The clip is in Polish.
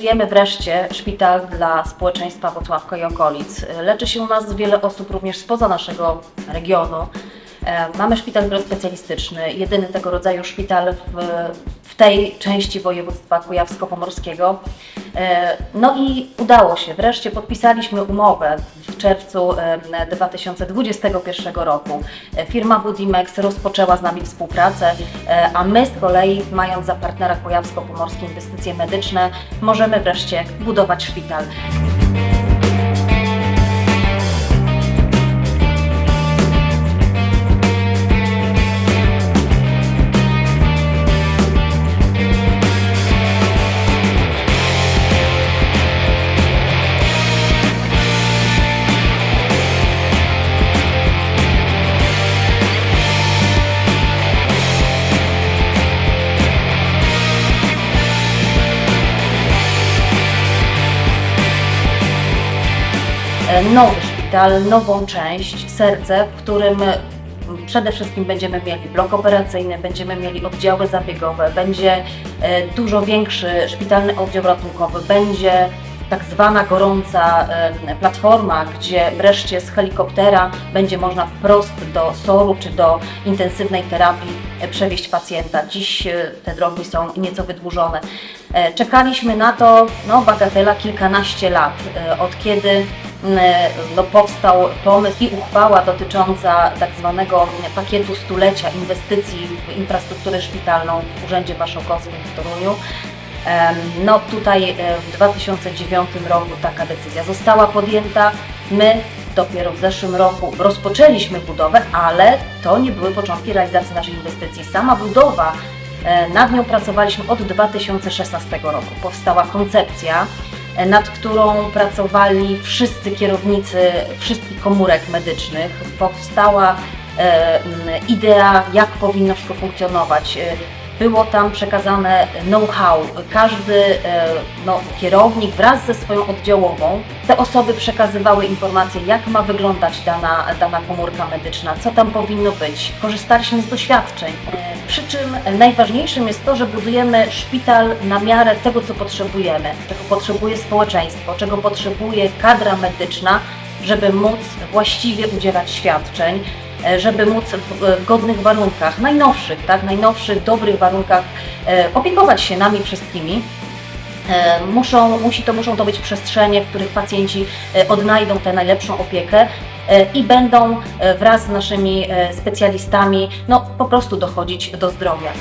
budujemy wreszcie szpital dla społeczeństwa Wrocławka i okolic. Leczy się u nas wiele osób również spoza naszego regionu. E, Mamy szpital wielospecjalistyczny, jedyny tego rodzaju szpital w, w tej części województwa kujawsko-pomorskiego. E, No i udało się, wreszcie podpisaliśmy umowę czerwcu em, 2021 roku. Firma Budimex rozpoczęła z nami współpracę, e, a my z kolei, mając za partnera kujawsko-pomorskie inwestycje medyczne, możemy wreszcie budować szpital. Nowy szpital, nową część, serce, w którym przede wszystkim będziemy mieli blok operacyjny, będziemy mieli oddziały zabiegowe, będzie e, dużo większy szpitalny oddział ratunkowy, będzie tak zwana gorąca e, platforma, gdzie wreszcie z helikoptera będzie można wprost do SOR-u czy do intensywnej terapii e, przewieźć pacjenta. Dziś e, te drogi są nieco wydłużone. E, Czekaliśmy na to, no bagatela, kilkanaście lat, e, od kiedy no, powstał pomysł i uchwała dotycząca tak zwanego pakietu stulecia inwestycji w infrastrukturę szpitalną w Urzędzie Marszałkowskim w Toruniu. No tutaj e, w 2009 roku taka decyzja została podjęta. My dopiero w zeszłym roku rozpoczęliśmy budowę, ale to nie były początki realizacji naszej inwestycji. Sama budowa, e, nad nią pracowaliśmy od 2016 roku. Powstała koncepcja, e, nad którą pracowali wszyscy kierownicy wszystkich komórek medycznych. Powstała e, idea, jak powinno wszystko funkcjonować. Było tam przekazane know-how. Każdy e, no, kierownik wraz ze swoją oddziałową, te osoby przekazywały informacje, jak ma wyglądać dana, dana komórka medyczna, co tam powinno być. Korzystaliśmy z doświadczeń. E, Przy czym najważniejszym jest to, że budujemy szpital na miarę tego, co potrzebujemy, czego potrzebuje społeczeństwo, czego potrzebuje kadra medyczna, żeby móc właściwie udzielać świadczeń żeby móc w godnych warunkach, najnowszych, tak, najnowszych, dobrych warunkach e, opiekować się nami wszystkimi. E, Muszą, musi to, muszą to być przestrzenie, w których pacjenci e, odnajdą tę najlepszą opiekę e, i będą e, wraz z naszymi e, specjalistami no, po prostu dochodzić do zdrowia.